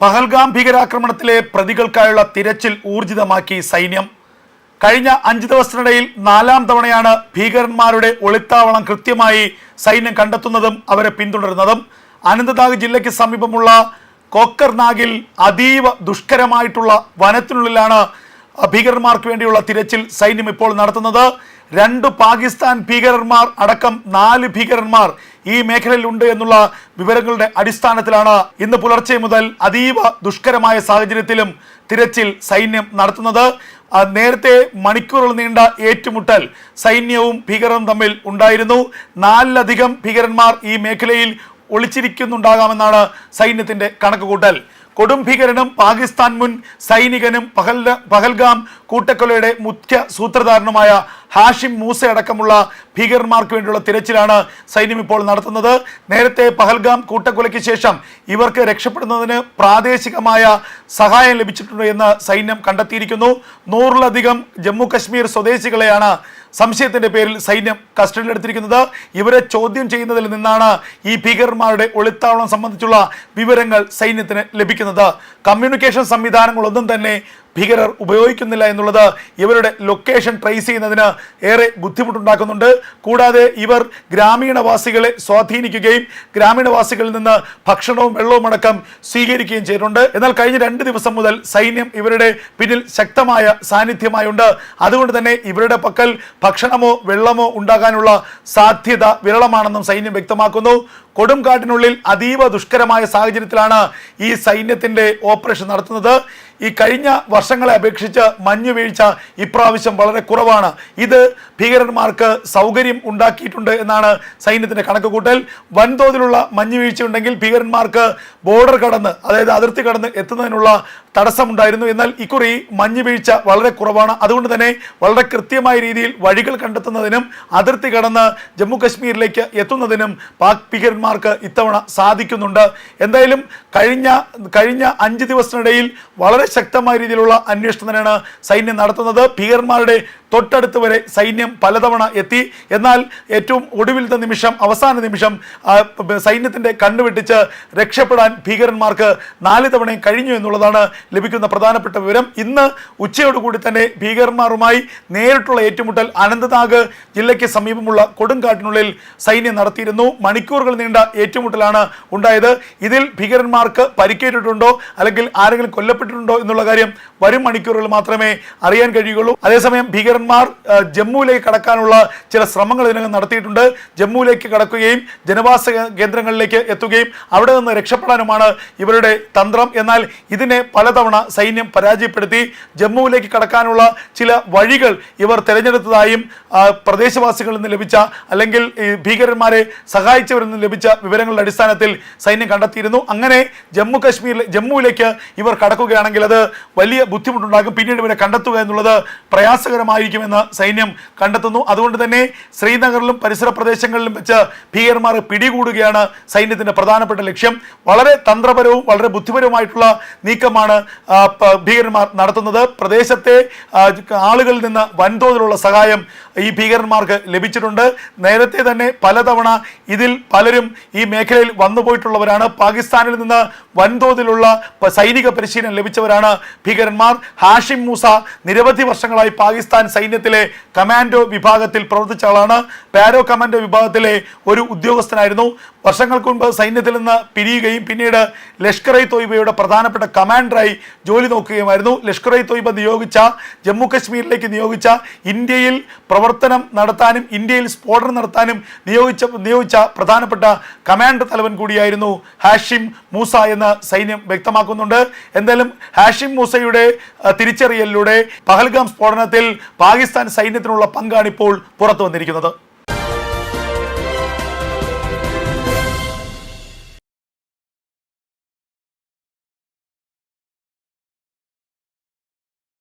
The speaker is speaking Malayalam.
പഹൽഗാം ഭീകരാക്രമണത്തിലെ പ്രതികൾക്കായുള്ള തിരച്ചിൽ ഊർജിതമാക്കി സൈന്യം. കഴിഞ്ഞ അഞ്ച് ദിവസത്തിനിടയിൽ നാലാം തവണയാണ് ഭീകരന്മാരുടെ ഒളിത്താവളം കൃത്യമായി സൈന്യം കണ്ടെത്തുന്നതും അവരെ പിന്തുടരുന്നതും. അനന്തനാഗ് ജില്ലയ്ക്ക് സമീപമുള്ള കോക്കർനാഗിൽ അതീവ ദുഷ്കരമായിട്ടുള്ള വനത്തിനുള്ളിലാണ് ഭീകരന്മാർക്ക് വേണ്ടിയുള്ള തിരച്ചിൽ സൈന്യം ഇപ്പോൾ നടത്തുന്നത്. രണ്ട് പാകിസ്ഥാൻ ഭീകരന്മാർ അടക്കം നാല് ഭീകരന്മാർ ഈ മേഖലയിലുണ്ട് എന്നുള്ള വിവരങ്ങളുടെ അടിസ്ഥാനത്തിലാണ് ഇന്ന് പുലർച്ചെ മുതൽ അതീവ ദുഷ്കരമായ സാഹചര്യത്തിലും തിരച്ചിൽ സൈന്യം നടത്തുന്നത്. നേരത്തെ മണിക്കൂറുകൾ നീണ്ട ഏറ്റുമുട്ടൽ സൈന്യവും ഭീകരരും തമ്മിൽ ഉണ്ടായിരുന്നു. നാലിലധികം ഭീകരന്മാർ ഈ മേഖലയിൽ ഒളിച്ചിരിക്കുന്നുണ്ടാകാമെന്നാണ് സൈന്യത്തിന്റെ കണക്കുകൂട്ടൽ. കൊടും ഭീകരനും പാകിസ്ഥാൻ മുൻ സൈനികനും പഹൽ പഹൽഗാം കൂട്ടക്കൊലയുടെ മുഖ്യ സൂത്രധാരനുമായ ഹാഷിം മൂസ അടക്കമുള്ള ഭീകരന്മാർക്ക് വേണ്ടിയുള്ള തിരച്ചിലാണ് സൈന്യം ഇപ്പോൾ നടത്തുന്നത്. നേരത്തെ പഹൽഗാം കൂട്ടക്കൊലയ്ക്ക് ശേഷം ഇവർക്ക് രക്ഷപ്പെടുന്നതിന് പ്രാദേശികമായ സഹായം ലഭിച്ചിട്ടുണ്ട് എന്ന് സൈന്യം കണ്ടെത്തിയിരിക്കുന്നു. നൂറിലധികം ജമ്മു കശ്മീർ സ്വദേശികളെയാണ് സംശയത്തിന്റെ പേരിൽ സൈന്യം കസ്റ്റഡിയിലെടുത്തിരിക്കുന്നത്. ഇവരെ ചോദ്യം ചെയ്യുന്നതിൽ നിന്നാണ് ഈ ഭീകരന്മാരുടെ ഒളിത്താവളം സംബന്ധിച്ചുള്ള വിവരങ്ങൾ സൈന്യത്തിന് ലഭിക്കുന്നത്. കമ്മ്യൂണിക്കേഷൻ സംവിധാനങ്ങളൊന്നും തന്നെ ഭീകരർ ഉപയോഗിക്കുന്നില്ല എന്നുള്ളത് ഇവരുടെ ലൊക്കേഷൻ ട്രേസ് ചെയ്യുന്നതിന് ഏറെ ബുദ്ധിമുട്ടുണ്ടാക്കുന്നുണ്ട്. കൂടാതെ ഇവർ ഗ്രാമീണവാസികളെ സ്വാധീനിക്കുകയും ഗ്രാമീണവാസികളിൽ നിന്ന് ഭക്ഷണവും വെള്ളവും അടക്കം സ്വീകരിക്കുകയും ചെയ്തിട്ടുണ്ട്. എന്നാൽ കഴിഞ്ഞ രണ്ട് ദിവസം മുതൽ സൈന്യം ഇവരുടെ പിന്നിൽ ശക്തമായ സാന്നിധ്യമായുണ്ട്. അതുകൊണ്ട് തന്നെ ഇവരുടെ പക്കൽ ഭക്ഷണമോ വെള്ളമോ ഉണ്ടാകാനുള്ള സാധ്യത വിരളമാണെന്നും സൈന്യം വ്യക്തമാക്കുന്നു. കൊടുംകാട്ടിനുള്ളിൽ അതീവ ദുഷ്കരമായ സാഹചര്യത്തിലാണ് ഈ സൈന്യത്തിന്റെ ഓപ്പറേഷൻ നടത്തുന്നത്. ഈ കഴിഞ്ഞ വർഷങ്ങളെ അപേക്ഷിച്ച് മഞ്ഞുവീഴ്ച ഇപ്രാവശ്യം വളരെ കുറവാണ്. ഇത് ഭീകരന്മാർക്ക് സൗകര്യം ഉണ്ടാക്കിയിട്ടുണ്ട് എന്നാണ് സൈന്യത്തിന്റെ കണക്കുകൂട്ടൽ. വൻതോതിലുള്ള മഞ്ഞുവീഴ്ച ഉണ്ടെങ്കിൽ ഭീകരന്മാർക്ക് ബോർഡർ കടന്ന് അതായത് അതിർത്തി കടന്ന് എത്തുന്നതിനുള്ള തടസ്സമുണ്ടായിരുന്നു. എന്നാൽ ഇക്കുറി മഞ്ഞുവീഴ്ച വളരെ കുറവാണ്. അതുകൊണ്ട് തന്നെ വളരെ കൃത്യമായ രീതിയിൽ വഴികൾ കണ്ടെത്തുന്നതിനും അതിർത്തി കടന്ന് ജമ്മു കശ്മീരിലേക്ക് എത്തുന്നതിനും പാക് ഭീകരന്മാർക്ക് ഇത്തവണ സാധിക്കുന്നുണ്ട്. എന്തായാലും കഴിഞ്ഞ കഴിഞ്ഞ അഞ്ച് ദിവസത്തിനിടയിൽ വളരെ ശക്തമായ രീതിയിലുള്ള അന്വേഷണത്തിനാണ് സൈന്യം നടത്തുന്നത്. ഭീകരന്മാരുടെ തൊട്ടടുത്ത് വരെ സൈന്യം പലതവണ എത്തി. എന്നാൽ ഏറ്റവും ഒടുവിലത്തെ നിമിഷം അവസാന നിമിഷം സൈന്യത്തിന്റെ കണ്ണുവെട്ടിച്ച് രക്ഷപ്പെടാൻ ഭീകരന്മാർക്ക് നാല് തവണയും കഴിഞ്ഞു എന്നുള്ളതാണ് ലഭിക്കുന്ന പ്രധാനപ്പെട്ട വിവരം. ഇന്ന് ഉച്ചയോടുകൂടി തന്നെ ഭീകരന്മാരുമായി നേരിട്ടുള്ള ഏറ്റുമുട്ടൽ അനന്തനാഗ് ജില്ലയ്ക്ക് സമീപമുള്ള കൊടുങ്കാട്ടിനുള്ളിൽ സൈന്യം നടത്തിയിരുന്നു. മണിക്കൂറുകൾ നീണ്ട ഏറ്റുമുട്ടലാണ് ഉണ്ടായത്. ഇതിൽ ഭീകരന്മാർക്ക് പരിക്കേറ്റിട്ടുണ്ടോ അല്ലെങ്കിൽ ആരെങ്കിലും കൊല്ലപ്പെട്ടിട്ടുണ്ടോ എന്നുള്ള കാര്യം വരും മണിക്കൂറുകൾ മാത്രമേ അറിയാൻ കഴിയുകയുള്ളൂ. അതേസമയം ഭീകരന്മാർ ജമ്മുവിലേക്ക് കടക്കാനുള്ള ചില ശ്രമങ്ങൾ ഇതിനകം നടത്തിയിട്ടുണ്ട്. ജമ്മുവിലേക്ക് കടക്കുകയും ജനവാസ കേന്ദ്രങ്ങളിലേക്ക് എത്തുകയും അവിടെ നിന്ന് രക്ഷപ്പെടാനുമാണ് ഇവരുടെ തന്ത്രം. എന്നാൽ ഇതിനെ പലതവണ സൈന്യം പരാജയപ്പെടുത്തി ജമ്മുവിലേക്ക് കടക്കാനുള്ള ചില വഴികൾ ഇവർ തിരഞ്ഞെടുത്തതായും പ്രദേശവാസികളിൽ നിന്ന് ലഭിച്ച അല്ലെങ്കിൽ ഭീകരന്മാരെ സഹായിച്ചവരിൽ നിന്ന് ലഭിച്ച വിവരങ്ങളുടെ അടിസ്ഥാനത്തിൽ സൈന്യം കണ്ടെത്തിയിരുന്നു. അങ്ങനെ ജമ്മു കശ്മീരിൽ ജമ്മുവിലേക്ക് ഇവർ കടക്കുകയാണെങ്കിൽ അത് വലിയ ബുദ്ധിമുട്ടുണ്ടാകും. പിന്നീട് ഇവരെ കണ്ടെത്തുക എന്നുള്ളത് പ്രയാസകരമായിരിക്കുമെന്ന് സൈന്യം കണ്ടെത്തുന്നു. അതുകൊണ്ട് തന്നെ ശ്രീനഗറിലും പരിസര പ്രദേശങ്ങളിലും വെച്ച് ഭീകരന്മാർ പിടികൂടുകയാണ് സൈന്യത്തിന്റെ പ്രധാനപ്പെട്ട ലക്ഷ്യം. വളരെ തന്ത്രപരവും വളരെ ബുദ്ധിപരവുമായിട്ടുള്ള നീക്കമാണ് ഭീകരന്മാർ നടത്തുന്നത്. പ്രദേശത്തെ ആളുകളിൽ നിന്ന് വൻതോതിലുള്ള സഹായം ഈ ഭീകരന്മാർക്ക് ലഭിച്ചിട്ടുണ്ട്. നേരത്തെ തന്നെ പലതവണ ഇതിൽ പലരും ഈ മേഖലയിൽ വന്നുപോയിട്ടുള്ളവരാണ് പാകിസ്ഥാനിൽ നിന്ന് വൻതോതിലുള്ള സൈനിക പരിശീലനം ലഭിച്ചവരാണ് ഭീകരന്മാർ. ഹാഷിം മൂസ നിരവധി വർഷങ്ങളായി പാകിസ്ഥാൻ സൈന്യത്തിലെ കമാൻഡോ വിഭാഗത്തിൽ പ്രവർത്തിച്ച ആളാണ്. പാരോ കമാൻഡോ വിഭാഗത്തിലെ ഒരു ഉദ്യോഗസ്ഥനായിരുന്നു. വർഷങ്ങൾക്ക് മുൻപ് സൈന്യത്തിൽ നിന്ന് പിരിയുകയും പിന്നീട് ലഷ്കർ ഇ തോയ്ബയുടെ പ്രധാനപ്പെട്ട കമാൻഡറായി ജോലി നോക്കുകയുമായിരുന്നു. ലഷ്കർ ഇ തോയ്ബ നിയോഗിച്ച ജമ്മു കശ്മീരിലേക്ക് നിയോഗിച്ച ഇന്ത്യയിൽ പ്രവർത്തനം നടത്താനും ഇന്ത്യയിൽ സ്ഫോടനം നടത്താനും നിയോഗിച്ച നിയോഗിച്ച പ്രധാനപ്പെട്ട കമാൻഡർ തലവൻ കൂടിയായിരുന്നു ഹാഷിം മൂസ എന്ന സൈന്യം വ്യക്തമാക്കുന്നുണ്ട്. എന്തായാലും ഹാഷിം മൂസയുടെ തിരിച്ചറിയലിലൂടെ പഹൽഗാം സ്ഫോടനത്തിൽ പാകിസ്ഥാൻ സൈന്യത്തിനുള്ള പങ്കാണ് ഇപ്പോൾ പുറത്തു വന്നിരിക്കുന്നത്